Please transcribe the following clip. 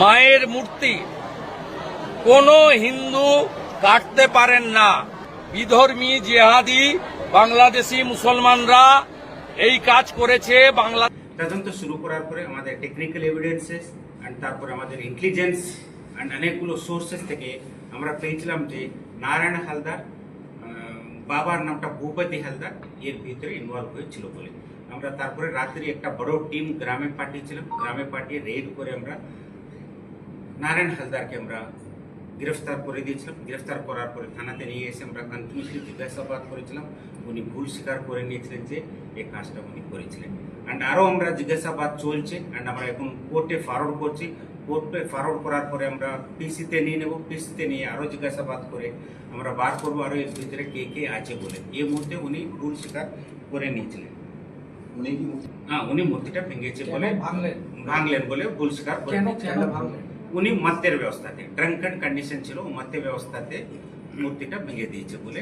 মায়ের মূর্তি। কোনো হিন্দু কাটতে পারেন না। বিধর্মী, জেহাদি, বাংলাদেশি, মুসলমানরা এই কাজ করেছে বাংলা তদন্ত শুরু করার পরে আমাদের টেকনিক্যাল এভিডেন্সেস অ্যান্ড তারপরে আমাদের ইন্টেলিজেন্স অ্যান্ড অনেকগুলো সোর্সেস থেকে আমরা পেয়েছিলাম যে নারায়ণ হালদার বাবার নামটা ভূপতি হালদার, এর ভিতরে ইনভলভ হয়েছিল বলে। আমরা তারপরে রাত্রি একটা বড় টিম গ্রামে পাঠিয়েছিলাম। গ্রামে পাঠিয়ে রেড করে আমরা নারায়ণ হালদারকে আমরা গ্রেফতার করে দিয়েছিলাম। গ্রেফতার করার পরে থানাতে নিয়ে এসে আমরা কন্টিনিউসলি জিজ্ঞাসাবাদ করেছিলাম। উনি ভুল স্বীকার করে নিয়েছিলেন যে এই কাজটা উনি করেছিলেন। অ্যান্ড আরও আমরা জিজ্ঞাসাবাদ চলছে অ্যান্ড আমরা এখন কোর্টে ফরওয়ার্ড করছি। কোর্টে ফরওয়ার্ড করার পরে আমরা পিসিতে নিয়ে নেব। পিসিতে নিয়ে আরও জিজ্ঞাসাবাদ করে আমরা বার করব আরও এর ভিতরে কে কে আছে বলে। এই মুহূর্তে উনি ভুল স্বীকার করে নিয়েছিলেন। উনি হ্যাঁ উনি মূর্তিটা ভেঙেছে বলে ভাঙলেন? ভাঙলেন বলে ভুল স্বীকার করে ভাঙলেন? উনি মত্যের ব্যবস্থাতে ড্রাঙ্কেন কন্ডিশন ছিল মত্যের ব্যবস্থাতে মূর্তিটা ভেঙে দিয়েছে বলে